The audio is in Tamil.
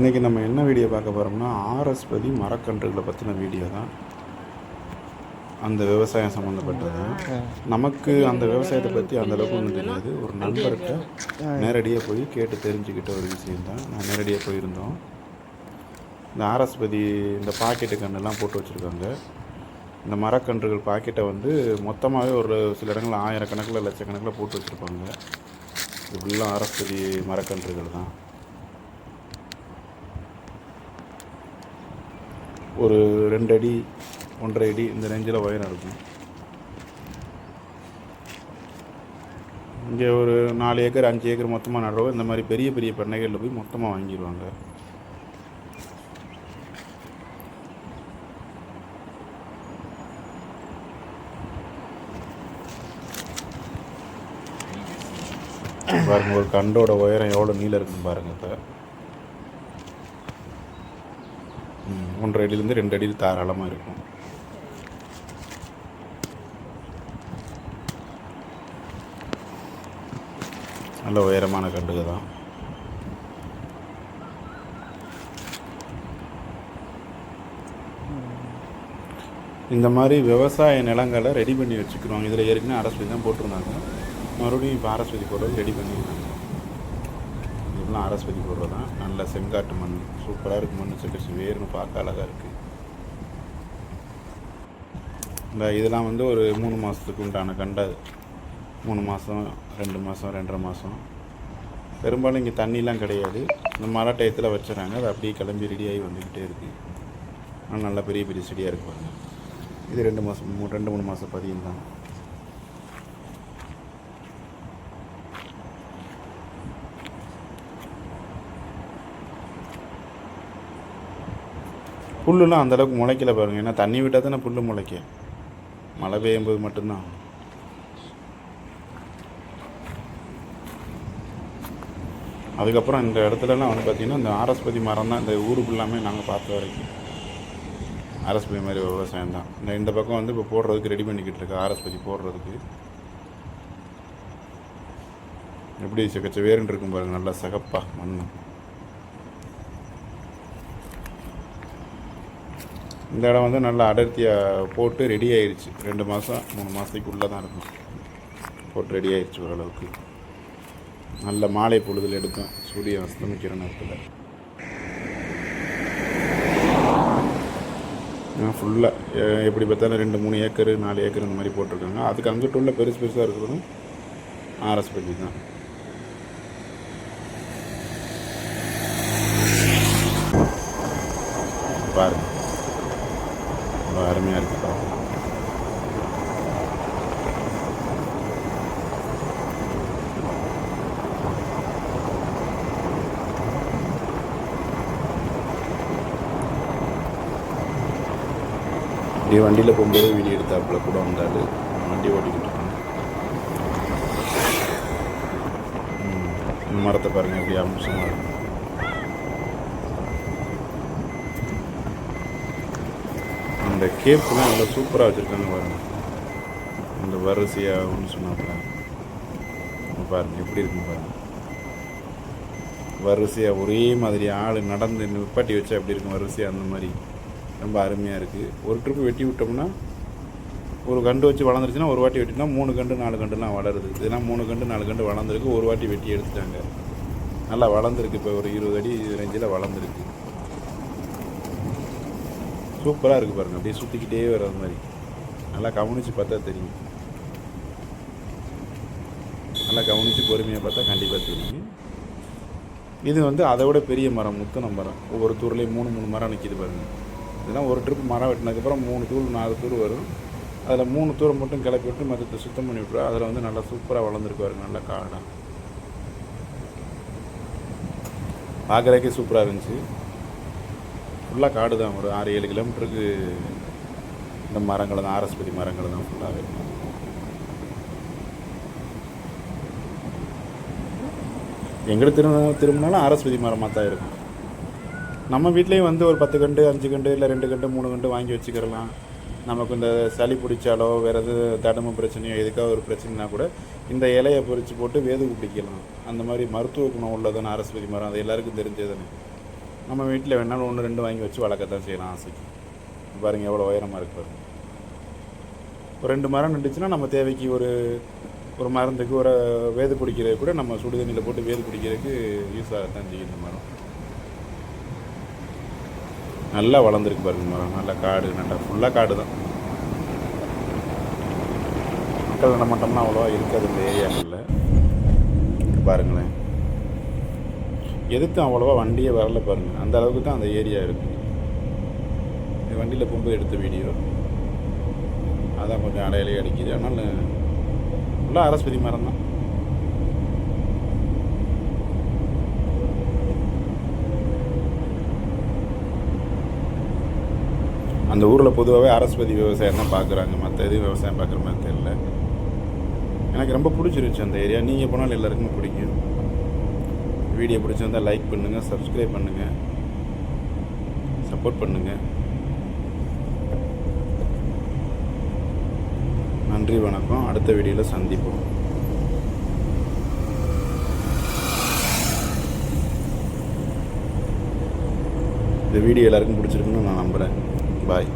இன்றைக்கி நம்ம என்ன வீடியோ பார்க்க போகிறோம்னா ஆர்எஸ்பதி மரக்கன்றுகளை பற்றின வீடியோ தான். அந்த விவசாயம் சம்மந்தப்பட்டது நமக்கு அந்த விவசாயத்தை பற்றி அந்தளவுக்கு ஒன்றும் தெரியாது. ஒரு நண்பர்கிட்ட நேரடியாக போய் கேட்டு தெரிஞ்சுக்கிட்ட ஒரு விஷயந்தான் நான் நேரடியாக போயிருந்தோம். இந்த ஆர்எஸ்பதி இந்த பாக்கெட்டு கண்ணெல்லாம் போட்டு வச்சுருக்காங்க. இந்த மரக்கன்றுகள் பாக்கெட்டை வந்து மொத்தமாகவே ஒரு சில இடங்களில் ஆயிரக்கணக்கில் லட்சக்கணக்கில் போட்டு வச்சுருப்பாங்க. இது ஃபுல்லாக ஆர்எஸ்பதி மரக்கன்றுகள் தான். ஒரு ரெண்டு அடி ஒன்றரை அடி இந்த ரேஞ்சில் உயரம் இருக்கும். இங்கே ஒரு நாலு ஏக்கர் அஞ்சு ஏக்கர் மொத்தமாக நடுறவங்க இந்த மாதிரி பெரிய பெரிய பண்ணைகளில் போய் மொத்தமாக வாங்கிடுவாங்க பாருங்கள் ஒரு கண்டோட உயரம் எவ்வளோ நீளம் இருக்குன்னு பாருங்கள் இப்போ. ஒன்றரை அடியிலேருந்து ரெண்டு அடியில் தாராளமாக இருக்கும். நல்ல உயரமான கண்டுக தான். இந்த மாதிரி விவசாய நிலங்களை ரெடி பண்ணி வச்சுக்கிறோம். இதில் ஏற்கனவே அரஸ்வதி தான் போட்டிருந்தாங்க. மறுபடியும் இப்போ அரஸ்வதி போடுறது ரெடி பண்ணியிருக்காங்க அரசு அரஸ்வதி போடுறது தான் நல்ல செங்காட்டு மண் சூப்பராக இருக்குது மண் சொல்லி வேர்னு பார்க்க அழகாக இருக்குது இந்த இதெல்லாம் வந்து ஒரு மூணு மாதத்துக்கு உண்டான கண்டது மூணு மாதம் ரெண்டு மாதம் ரெண்டரை மாதம் பெரும்பாலும் இங்கே தண்ணிலாம் கிடையாது. இந்த மழை டயத்தில் வச்சுறாங்க. அது அப்படியே கிளம்பி ரெடியாகி வந்துக்கிட்டே இருக்குது ஆனால் நல்லா பெரிய பெரிய செடியாக இருக்கு இது ரெண்டு மாதம் மூ ரெண்டு மூணு மாதம் பதியம் தான். புல்லுலாம் அந்தளவுக்கு முளைக்கல பாருங்கள் ஏன்னா தண்ணி விட்டால் தானே புல் முளைக்க. மழை பெய்யும் போது மட்டும்தான். அதுக்கப்புறம் இந்த இடத்துலலாம் வந்து பார்த்திங்கன்னா இந்த ஆரஸ்பதி மரம் தான் இந்த ஊரு ஃபுல்லாமே நாங்கள் பார்த்த வரைக்கும். ஆரஸ்பதி மாதிரி விவசாயம் தான். இந்த இந்த பக்கம் வந்து இப்போ போடுறதுக்கு ரெடி பண்ணிக்கிட்டு இருக்கு. ஆரஸ்பதி போடுறதுக்கு. எப்படி சக்கச்ச வேறுன்னு இருக்கும் பாருங்கள் நல்லா சகப்பா மண் இந்த இடம் வந்து நல்லா அடர்த்தியாக போட்டு ரெடி ஆயிடுச்சு ரெண்டு மாதம் மூணு மாதத்துக்கு உள்ளே தான் இருக்கும். போட்டு ரெடி ஆயிடுச்சு ஓரளவுக்கு. நல்ல மாலை பொழுதில் எடுக்கும் சூரியன் அஸ்தமிக்கிற நேரத்தில். ஃபுல்லாக எப்படி பார்த்தாலும் ரெண்டு மூணு ஏக்கர் நாலு ஏக்கர் இந்த மாதிரி போட்டிருக்காங்க. அதுக்கு அங்கிட்டு உள்ள பெருசு பெருசாக இருக்கிறதும் ஆர்எஸ்பதி தான். பாருங்கள் ரொம்ப அருமையாக இருக்கு பாருங்க அப்படியே வண்டியில் போகும்போது வீடியோ எடுத்தாப்புல கூட வந்தார். வண்டி ஓட்டிக்கிட்டு இருக்காங்க. இந்த மரத்தை பாருங்கள் எப்படி அம்சமாக இருக்கும் அந்த கேப்லாம் நல்லா சூப்பராக வச்சுருக்காங்க பாருங்க. அந்த வரிசையாக ஒன்று சொன்னாப்புல. பாருங்கள் பாருங்க எப்படி இருக்குன்னு பாருங்க. வரிசையாக ஒரே மாதிரி ஆள் நடந்து நிப்பாட்டி வச்சா எப்படி இருக்கும்? வரிசையாக அந்த மாதிரி. ரொம்ப அருமையாக இருக்குது ஒரு ட்ரிப்பு வெட்டி விட்டோம்னா ஒரு கண்டு வச்சு வளர்ந்துருச்சுன்னா ஒரு வாட்டி வெட்டினா மூணு கண்டு நாலு கண்டுலாம் வளருது. இதெல்லாம் மூணு கண்டு நாலு கண்டு வளர்ந்துருக்கு. ஒரு வாட்டி வெட்டி எடுத்துட்டாங்க. நல்லா வளர்ந்துருக்கு. இப்போ ஒரு இருபது அடி ரேஞ்சில் வளர்ந்துருக்கு. சூப்பராக இருக்குது பாருங்க. அப்படியே சுற்றிக்கிட்டே வர்ற மாதிரி. நல்லா கவனித்து பார்த்தா தெரியும். நல்லா கவனித்து பொறுமையாக பார்த்தா கண்டிப்பாக தெரியும். இது வந்து அதை விட பெரிய மரம் முத்தன மரம். ஒவ்வொரு தூர்லேயும் மூணு மூணு மரம் நிற்கிது பாருங்கள் இதெல்லாம் ஒரு ட்ரிப் மரம் வெட்டினதுக்கப்புறம் மூணு தூள் நாலு தூர் வரும். அதில் மூணு தூரம் மட்டும் கிளப்பி விட்டு மற்றத்தை சுத்தம் பண்ணி விட்டுருவோம் அதில் வந்து நல்லா சூப்பராக வளர்ந்துருக்கு பாருங்க நல்லா காடாக பார்க்குறக்கே சூப்பராக இருந்துச்சு. ஃபுல்லாக காடு தான் ஒரு ஆறு ஏழு கிலோமீட்டருக்கு இந்த மரங்கள் தான் ஆரஸ்பதி மரங்கள் தான் ஃபுல்லாகவே எங்களுக்கு திரும்ப திரும்பினாலும் ஆரஸ்பதி மரமாக தான் இருக்கும். நம்ம வீட்லேயும் வந்து ஒரு பத்து கண்டு அஞ்சு கண்டு இல்லை ரெண்டு கண்டு மூணு கண்டு வாங்கி வச்சுக்கிறலாம் நமக்கு இந்த சளி பிடிச்சாலோ வேறு எது தடம பிரச்சனையோ எதுக்காக ஒரு பிரச்சனைனா கூட இந்த இலையை பொறிச்சு போட்டு வேதுக்கு பிடிக்கலாம். அந்த மாதிரி மருத்துவ குணம் உள்ளதுன்னு அரஸ்பதி மரம் அது எல்லாருக்கும் தெரிஞ்சதுன்னு. நம்ம வீட்டில் வேணாலும் ஒன்று ரெண்டு வாங்கி வச்சு வளர்க்கத்தான் செய்யலாம் ஆசைக்கு பாருங்கள் எவ்வளோ உயரமாக இருக்கு பாருங்கள் ஒரு ரெண்டு மரம் நின்றுச்சுன்னா நம்ம தேவைக்கு ஒரு ஒரு மரத்துக்கு ஒரு வேது பிடிக்கிறது கூட நம்ம சுடு தண்ணியில் போட்டு வேது பிடிக்கிறதுக்கு யூஸ் ஆகத்தான் செய்யும் இந்த மரம். நல்லா வளர்ந்துருக்கு பாருங்க மரம். நல்லா காடு நல்லா ஃபுல்லாக காடு தான் மக்கள் நடமாட்டம்லாம் அவ்வளோவா இருக்காது இந்த ஏரியாக்களில். பாருங்களேன். எதுக்கும் அவ்வளோவா வண்டியே வரல பாருங்கள் அந்த அளவுக்கு தான் அந்த ஏரியா இருக்குது வண்டியில் போகும்போது எடுத்த வீடியோ. அதான் கொஞ்சம் அடையாளே அடிக்குது. அதனால் ஃபுல்லாக அரஸ்பதி மரம் தான் அந்த ஊரில் பொதுவாகவே அரஸ்பதி விவசாயம் தான் பார்க்குறாங்க. மற்ற எதுவும் விவசாயம் பார்க்குற மாதிரி தெரியல. எனக்கு ரொம்ப பிடிச்சிருந்துச்சு அந்த ஏரியா. நீங்கள் போனாலும் எல்லாருக்குமே பிடிக்கும். வீடியோ பிடிச்சிருந்தால் லைக் பண்ணுங்கள் சப்ஸ்கிரைப் பண்ணுங்கள் சப்போர்ட் பண்ணுங்கள் நன்றி வணக்கம். அடுத்த வீடியோவில் சந்திப்போம். இந்த வீடியோ எல்லாருக்கும் பிடிச்சிருக்குன்னு நான் நம்புகிறேன் பாய்